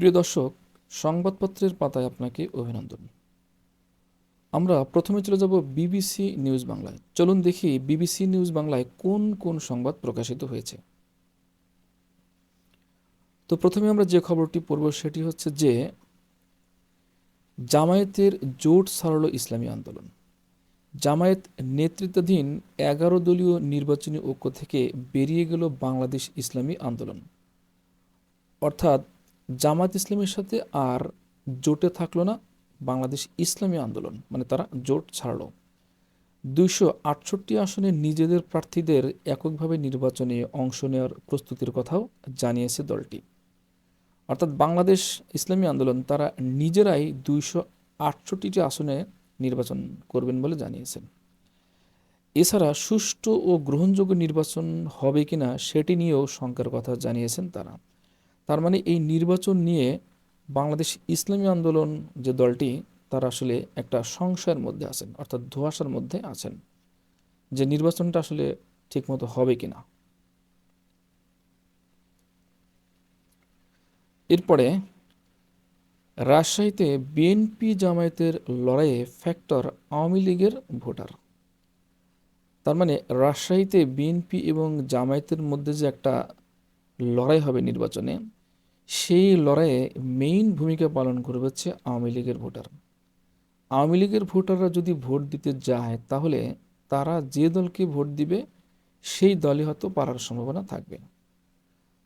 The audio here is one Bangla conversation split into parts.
প্রিয় দর্শক, সংবাদপত্রের পাতায় আপনাকে অভিনন্দন। আমরা প্রথমে চলে যাব বিবিসি নিউজ বাংলায়। চলুন দেখি বিবিসি নিউজ বাংলায় কোন কোন সংবাদ প্রকাশিত হয়েছে। তো প্রথমে আমরা যে খবরটি পড়ব সেটি হচ্ছে যে, জামায়াতের জোট সারল ইসলামী আন্দোলন। জামায়াত নেতৃত্বাধীন এগারো দলীয় নির্বাচনী ঐক্য থেকে বেরিয়ে গেল বাংলাদেশ ইসলামী আন্দোলন। অর্থাৎ জামাত ইসলামের সাথে আর জোটে থাকল না বাংলাদেশ ইসলামী আন্দোলন মানে তারা জোট ছাড়লো। দুইশো আটষট্টি আসনে নিজেদের প্রার্থীদের এককভাবে নির্বাচনে অংশ নেওয়ার প্রস্তুতির কথাও জানিয়েছে দলটি। অর্থাৎ বাংলাদেশ ইসলামী আন্দোলন, তারা নিজেরাই দুইশো আটষট্টিটি আসনে নির্বাচন করবেন বলে জানিয়েছেন। এছাড়া সুষ্ঠু ও গ্রহণযোগ্য নির্বাচন হবে কিনা সেটি নিয়েও শঙ্কার কথা জানিয়েছেন তারা। তার মানে এই নির্বাচন নিয়ে বাংলাদেশ ইসলামী আন্দোলন যে দলটি, তারা আসলে একটা সংশয়ের মধ্যে আছেন, অর্থাৎ ধোয়াশার মধ্যে আছেন যে নির্বাচনটা আসলে ঠিকমতো হবে কিনা। এরপরে, রাজশাহীতে বিএনপি জামায়াতের লড়াইয়ে ফ্যাক্টর আওয়ামী লীগের ভোটার। তার মানে রাজশাহীতে বিএনপি এবং জামায়াতের মধ্যে যে একটা লড়াই হবে নির্বাচনে সেই লড়াইয়ে মেইন ভূমিকা পালন করবে হচ্ছে আওয়ামী লীগের ভোটার। আওয়ামী লীগের ভোটাররা যদি ভোট দিতে যায়, তাহলে তারা যে দলকে ভোট দিবে, সেই দলই হয়তো পারার সম্ভাবনা থাকবে।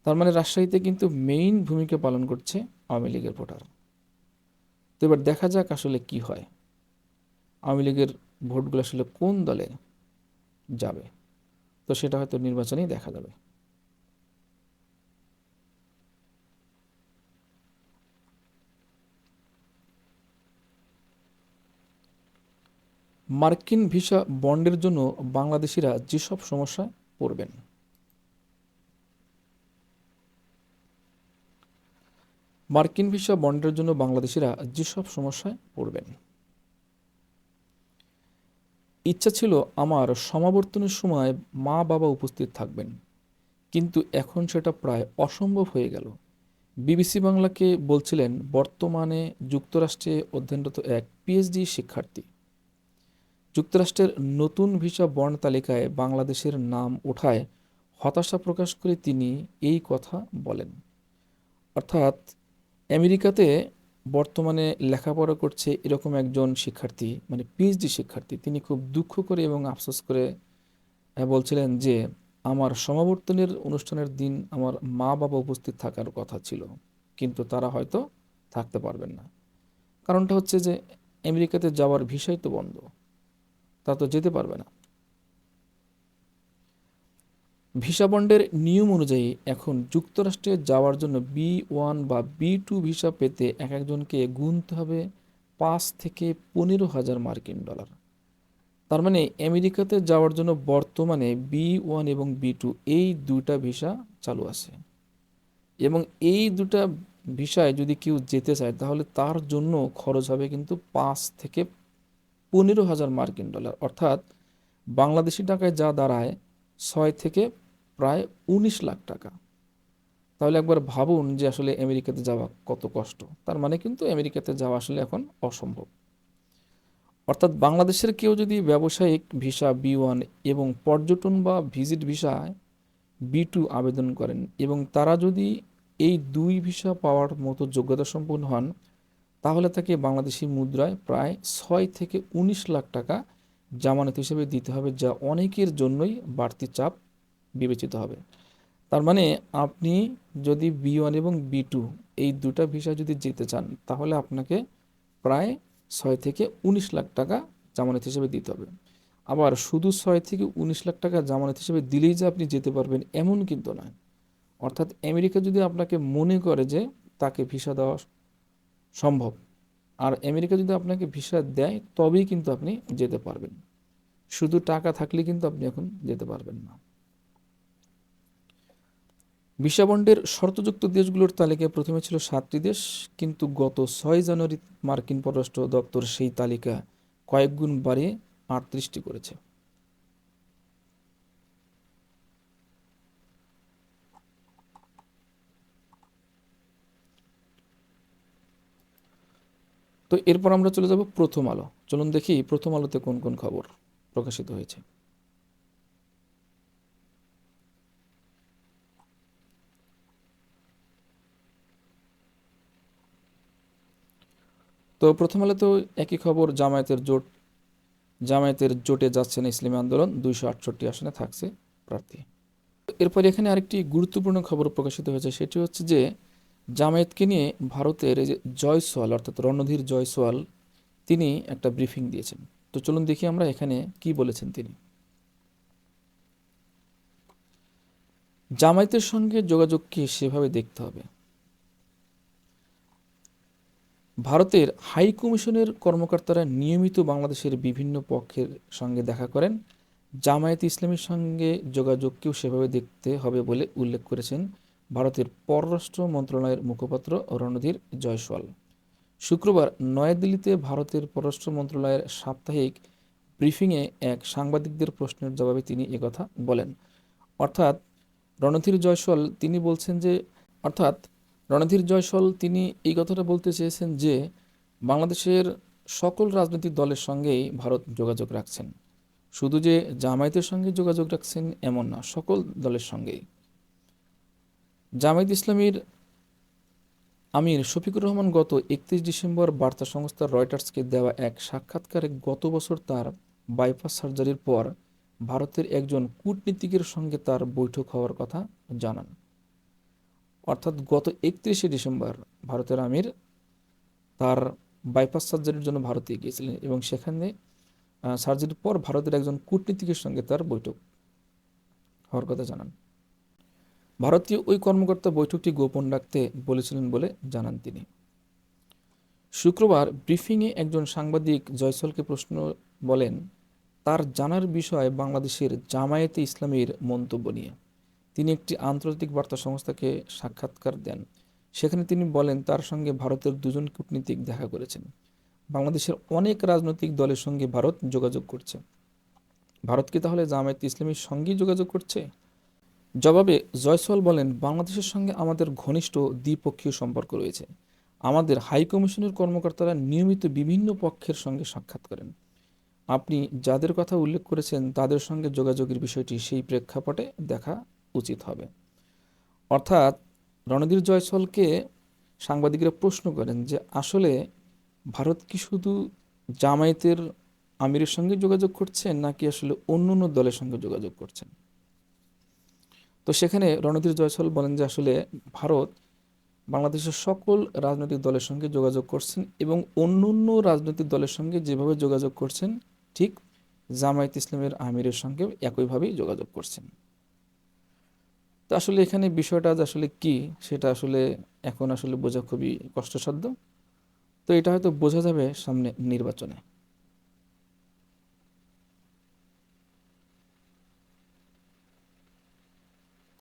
তার মানে রাজশাহীতে কিন্তু মেইন ভূমিকা পালন করছে আওয়ামী লীগের ভোটার। তো এবার দেখা যাক আসলে কি হয়। আওয়ামী লীগের ভোটগুলো আসলে কোন দলে যাবে? তো সেটা হয়তো নির্বাচনেই দেখা যাবে। মার্কিন ভিসা বন্ডের জন্য বাংলাদেশিরা যেসব সমস্যায় পড়বেন। মার্কিন ভিসা বন্ডের জন্য বাংলাদেশিরা যেসব সমস্যায় পড়বেন। ইচ্ছা ছিল আমার সমাবর্তনের সময় মা বাবা উপস্থিত থাকবেন, কিন্তু এখন সেটা প্রায় অসম্ভব হয়ে গেল। বিবিসি বাংলাকে বলছিলেন, বর্তমানে যুক্তরাষ্ট্রে অধ্যয়নরত এক পিএইচডি শিক্ষার্থী। যুক্তরাষ্ট্রের নতুন ভিসা বন্ড তালিকায় বাংলাদেশের নাম ওঠায় হতাশা প্রকাশ করে তিনি এই কথা বলেন। অর্থাৎ, আমেরিকাতে বর্তমানে লেখাপড়া করছে এরকম একজন শিক্ষার্থী মানে পিএইচডি শিক্ষার্থী। তিনি খুব দুঃখ করে এবং আফসোস করে বলছিলেন যে, আমার সমাবর্তনের অনুষ্ঠানের দিন আমার মা বাবা উপস্থিত থাকার কথা ছিল, কিন্তু তারা হয়তো থাকতে পারবেন না। কারণটা হচ্ছে যে, আমেরিকাতে যাওয়ার ভিসাই তো বন্ধ। তা তো যেতে পারবে না। ভিসা বন্ডের নিয়ম অনুযায়ী এখন যুক্তরাষ্ট্রে যাওয়ার জন্য বি ওয়ান বা বি টু ভিসা পেতে এক একজনকে গুনতে হবে পাঁচ থেকে পনেরো হাজার মার্কিন ডলার। তার মানে আমেরিকাতে যাওয়ার জন্য বর্তমানে বি ওয়ান এবং বি টু এই দুইটা ভিসা চালু আছে। এবং এই দুটা ভিসায় যদি কেউ যেতে চায় তাহলে তার জন্য খরচ হবে কিন্তু পাঁচ থেকে পনেরো হাজার মার্কিন ডলার। অর্থাৎ বাংলাদেশি টাকায় যা দাঁড়ায় ছয় থেকে প্রায় উনিশ লাখ টাকা। তাহলে একবার ভাবুন যে আসলে আমেরিকাতে যাওয়া কত কষ্ট। তার মানে কিন্তু আমেরিকাতে যাওয়া আসলে এখন অসম্ভব। অর্থাৎ বাংলাদেশের কেউ যদি ব্যবসায়িক ভিসা, বি ওয়ান এবং পর্যটন বা ভিজিট ভিসায় বি টু আবেদন করেন এবং তারা যদি এই দুই ভিসা পাওয়ার মতো যোগ্যতা সম্পন্ন হন তাহলে তাকে বাংলাদেশি মুদ্রায় প্রায় ছয় থেকে উনিশ লাখ টাকা জামানত হিসেবে দিতে হবে, যা অনেকের জন্যই বাড়তি চাপ বিবেচিত হবে। তার মানে আপনি যদি বি ওয়ান এবং বি টু এই দুটা ভিসা যদি যেতে চান, তাহলে আপনাকে প্রায় ছয় থেকে উনিশ লাখ টাকা জামানত হিসেবে দিতে হবে। আবার শুধু ছয় থেকে উনিশ লাখ টাকা জামানত হিসেবে দিলেই যে আপনি যেতে পারবেন এমন কিন্তু নয়। অর্থাৎ আমেরিকা যদি আপনাকে মনে করে যে তাকে ভিসা দেওয়া সম্ভব। আর আমেরিকা যদি আপনাকে ভিসা দেয়, তবেই কিন্তু আপনি যেতে পারবেন। শুধু টাকা থাকলে কিন্তু আপনি এখন যেতে পারবেন না। ভিসা বন্ডের শর্তযুক্ত দেশগুলোর তালিকায় প্রথমে ছিল সাতটি দেশ, কিন্তু গত ছয় জানুয়ারি মার্কিন পররাষ্ট্র দপ্তর সেই তালিকা কয়েকগুণ বাড়িয়ে আটত্রিশটি করেছে। তো এরপর আমরা চলে যাব প্রথম আলো। চলুন দেখি প্রথম আলোতে কোন কোন খবর প্রকাশিত হয়েছে। তো প্রথম আলোতেও একই খবর, জামায়াতের জোট, জামায়াতের জোটে যাচ্ছে না ইসলামী আন্দোলন, দুইশো আটষট্টি আসনে থাকছে প্রার্থী। এরপর এখানে আরেকটি গুরুত্বপূর্ণ খবর প্রকাশিত হয়েছে, সেটি হচ্ছে যে জামায়াতকে নিয়ে ভারতের এই যে জয়সওয়াল, অর্থাৎ রণধীর জয়সওয়াল, তিনি একটা ব্রিফিং দিয়েছেন। তো চলুন দেখি আমরা এখানে কি বলেছেন তিনি। জামায়াতের সঙ্গে যোগাযোগকে সেভাবে দেখতে হবে। ভারতের হাই কমিশনের কর্মকর্তারা নিয়মিত বাংলাদেশের বিভিন্ন পক্ষের সঙ্গে দেখা করেন। জামায়াত ইসলামীর সঙ্গে যোগাযোগকেও সেভাবে দেখতে হবে বলে উল্লেখ করেছেন ভারতের পররাষ্ট্র মন্ত্রণালয়ের মুখপাত্র রণধীর জয়সওয়াল। শুক্রবার নয়াদিল্লিতে ভারতের পররাষ্ট্র মন্ত্রণালয়ের সাপ্তাহিক ব্রিফিংয়ে এক সাংবাদিকদের প্রশ্নের জবাবে তিনি একথা বলেন। অর্থাৎ রণধীর জয়সওয়াল, তিনি বলছেন যে, অর্থাৎ রণধীর জয়সওয়াল, তিনি এই কথাটা বলতে চেয়েছেন যে, বাংলাদেশের সকল রাজনৈতিক দলের সঙ্গেই ভারত যোগাযোগ রাখছেন। শুধু যে জামায়াতের সঙ্গে যোগাযোগ রাখছেন এমন না, সকল দলের সঙ্গেই। জামায়াত ইসলামীর আমির শফিকুর রহমান গত একত্রিশ ডিসেম্বর বার্তা সংস্থা রয়টার্সকে দেওয়া এক সাক্ষাৎকারে গত বছর তার বাইপাস সার্জারির পর ভারতের একজন কূটনীতিকের সঙ্গে তার বৈঠক হওয়ার কথা জানান। অর্থাৎ গত একত্রিশে ডিসেম্বর ভারতের আমির তার বাইপাস সার্জারির জন্য ভারতে গিয়েছিলেন এবং সেখানে সার্জারির পর ভারতের একজন কূটনীতিকের সঙ্গে তার বৈঠক হওয়ার কথা জানান। ভারতীয় ওই কর্মকর্তা বৈঠকটি গোপন রাখতে বলেছিলেন বলে জানান তিনি। শুক্রবার ব্রিফিংয়ে একজন সাংবাদিক জয়সলকে প্রশ্ন বলেন, তার জানার বিষয় বাংলাদেশের জামায়াতে ইসলামীর মন্তব্য নিয়ে। তিনি একটি আন্তর্জাতিক বার্তা সংস্থাকে সাক্ষাৎকার দেন। সেখানে তিনি বলেন, তার সঙ্গে ভারতের দুজন কূটনীতিক দেখা করেছেন। বাংলাদেশের অনেক রাজনৈতিক দলের সঙ্গে ভারত যোগাযোগ করছে। ভারত কি তাহলে জামায়াত ইসলামীর সঙ্গেই যোগাযোগ করছে? জবাবে জয়সওয়াল বলেন, বাংলাদেশের সঙ্গে আমাদের ঘনিষ্ঠ দ্বিপক্ষীয় সম্পর্ক রয়েছে। আমাদের হাই কমিশনের কর্মকর্তারা নিয়মিত বিভিন্ন পক্ষের সঙ্গে সাক্ষাৎ করেন। আপনি যাদের কথা উল্লেখ করেছেন, তাদের সঙ্গে যোগাযোগের বিষয়টি সেই প্রেক্ষাপটে দেখা উচিত হবে। অর্থাৎ রণধীর জয়সলকে সাংবাদিকরা প্রশ্ন করেন যে, আসলে ভারত কি শুধু জামায়াতের আমিরের সঙ্গে যোগাযোগ করছেন নাকি আসলে অন্য অন্য দলের সঙ্গে যোগাযোগ করছেন? তো সেখানে রণধীর জয়সল বলেন যে আসলে ভারত বাংলাদেশের সকল রাজনৈতিক দলের সঙ্গে যোগাযোগ করছেন এবং অন্য অন্য রাজনৈতিক দলের সঙ্গে যেভাবে যোগাযোগ করছেন, ঠিক জামায়াত ইসলামের আমিরের সঙ্গে একইভাবেই যোগাযোগ করছেন। তো আসলে এখানে বিষয়টা আসলে কি, সেটা আসলে এখন আসলে বোঝা খুবই কষ্টসাধ্য। তো এটা হয়তো বোঝা যাবে সামনে নির্বাচনে।